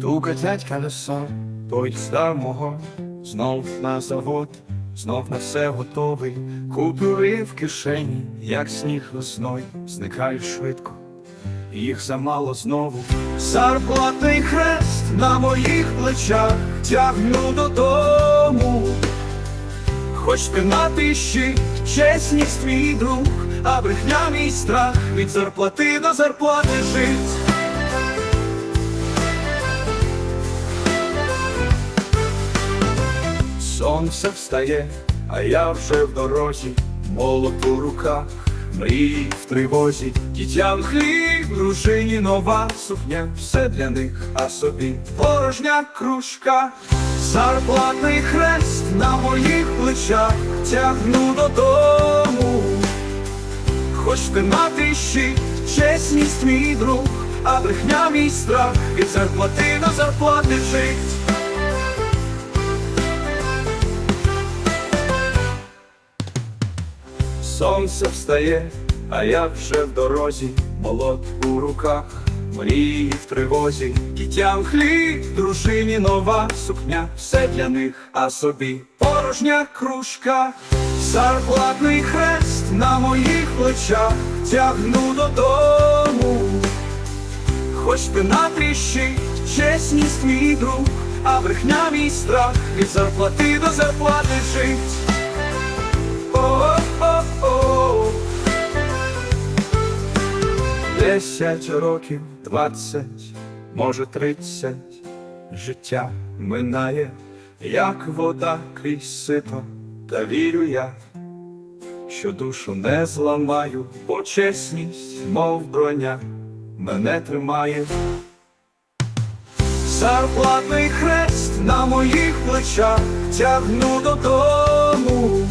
Стукать колесо, поїзда мого, знов на завод, знов на все готовий, купюри в кишені, як сніг весною, зникають швидко, їх замало знову. Зарплатний хрест на моїх плечах тягну додому. Хоч ти на тиші, чесність мій друг, а брехня мій страх від зарплати до зарплати жить. Сонце встає, а я вже в дорозі, молот у руках, мрії в тривозі, дітям хліб, дружині нова сукня, все для них, а собі порожня кружка, зарплатний хрест на моїх плечах тягну додому. Хоч ти на тиші, чесність мій друг, а брехня мій страх від зарплати до зарплати жить. Сонце встає, а я вже в дорозі, молот у руках, мрії в тривозі, дітям хліб, дружині нова сукня, все для них, а собі порожня кружка, зарплатний хрест на моїх плечах. Тягну додому. Хоч ти на тріщі, чесність мій друг, а брехня мій страх. Від зарплати до зарплати жить. Десять років, двадцять, може тридцять, життя минає, як вода крізь сито, та вірю я, що душу не зламаю, бо чесність, мов броня, мене тримає. Зарплатний хрест на моїх плечах тягну додому.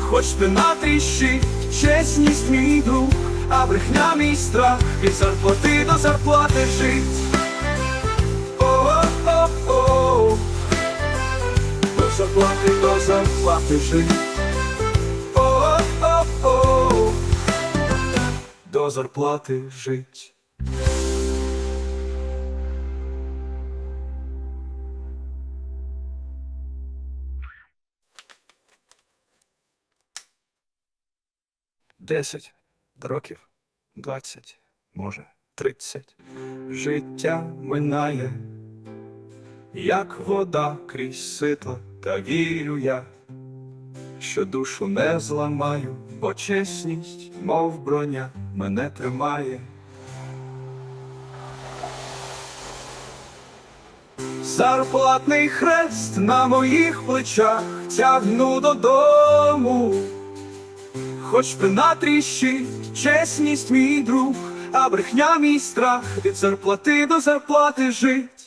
Хоч ти на тріщі, чесність мій друг, а брехня мій страх від зарплати до зарплати жить. О-о-о-о, до зарплати до зарплати жить. О-о-о-о, до зарплати жить. Десять років, двадцять, може, тридцять. Життя минає, як вода крізь сито, та вірю я, що душу не зламаю, бо чесність, мов броня, мене тримає. Зарплатний хрест на моїх плечах тягну додому. Хоч би на тріщі, чесність мій друг, а брехня мій страх від зарплати до зарплати жить.